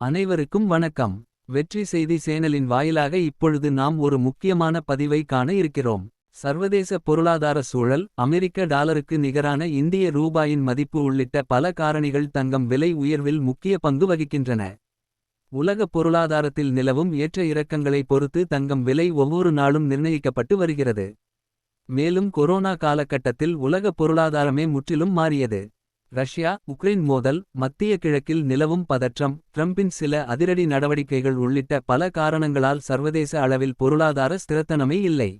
அனைவருக்கும் வணக்கம். வெற்றி செய்தி சேனலின் வாயிலாக இப்பொழுது நாம் ஒரு முக்கியமான பதிவை காண இருக்கிறோம். சர்வதேச பொருளாதார சூழல் அமெரிக்க டாலருக்கு நிகரான இந்திய ரூபாயின் மதிப்பு உள்ளிட்ட பல காரணிகள் தங்கம் விலை உயர்வில் முக்கிய பங்கு வகிக்கின்றன. உலக பொருளாதாரத்தில் நிலவும் ஏற்ற இறக்கங்களை பொறுத்து தங்கம் விலை ஒவ்வொரு நாளும் நிர்ணயிக்கப்பட்டு வருகிறது. மேலும் கொரோனா காலகட்டத்தில் உலக பொருளாதாரமே முற்றிலும் மாறியது. ரஷ்யா உக்ரைன் மோதல் மத்திய கிழக்கில் நிலவும் பதற்றம் ட்ரம்பின் சில அதிரடி நடவடிக்கைகள் உள்ளிட்ட பல காரணங்களால் சர்வதேச அளவில் பொருளாதார ஸ்திரத்தனமே இல்லை.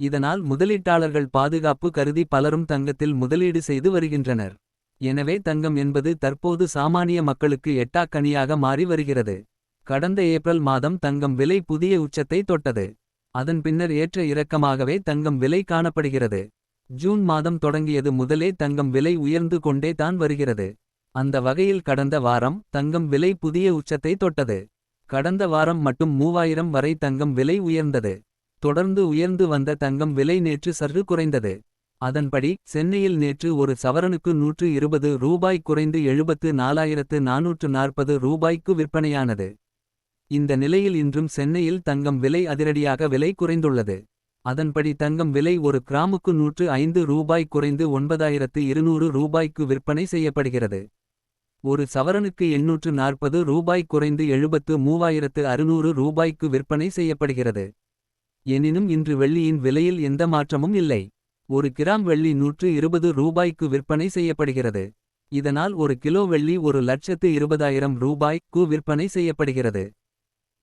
இதனால் முதலீட்டாளர்கள் பாதுகாப்பு கருதி பலரும் தங்கத்தில் முதலீடு செய்து வருகின்றனர். எனவே தங்கம் என்பது தற்போது சாமானிய மக்களுக்கு எட்டாக்கனியாக மாறி வருகிறது. கடந்த ஏப்ரல் மாதம் தங்கம் விலை புதிய உச்சத்தை தொட்டது. அதன் பின்னர் ஏற்ற இறக்கமாகவே தங்கம் விலை காணப்படுகிறது. ஜூன் மாதம் தொடங்கியது முதலே தங்கம் விலை உயர்ந்து கொண்டே தான் வருகிறது. அந்த வகையில் கடந்த வாரம் தங்கம் விலை புதிய உச்சத்தை தொட்டது. கடந்த வாரம் மட்டும் மூவாயிரம் வரை தங்கம் விலை உயர்ந்தது. தொடர்ந்து உயர்ந்து வந்த தங்கம் விலை நேற்று சற்று குறைந்தது. அதன்படி சென்னையில் நேற்று ஒரு சவரனுக்கு நூற்று இருபது ரூபாய் குறைந்து எழுபத்து நாலாயிரத்து நானூற்று நாற்பது ரூபாய்க்கு விற்பனையானது. இந்த நிலையில் இன்றும் சென்னையில் தங்கம் விலை அதிரடியாக விலை குறைந்துள்ளது. அதன்படி தங்கம் விலை ஒரு கிராமுக்கு நூற்று ஐந்து ரூபாய் குறைந்து ஒன்பதாயிரத்து இருநூறு ரூபாய்க்கு விற்பனை செய்யப்படுகிறது. ஒரு சவரனுக்கு எண்ணூற்று நாற்பது ரூபாய் குறைந்து எழுபத்து மூவாயிரத்து அறுநூறு ரூபாய்க்கு விற்பனை செய்யப்படுகிறது. எனினும் இன்று வெள்ளியின் விலையில் எந்த மாற்றமும் இல்லை. ஒரு கிராம் வெள்ளி நூற்று இருபது ரூபாய்க்கு விற்பனை செய்யப்படுகிறது. இதனால் ஒரு கிலோ வெள்ளி ஒரு லட்சத்து இருபதாயிரம் ரூபாய்க்கு விற்பனை செய்யப்படுகிறது.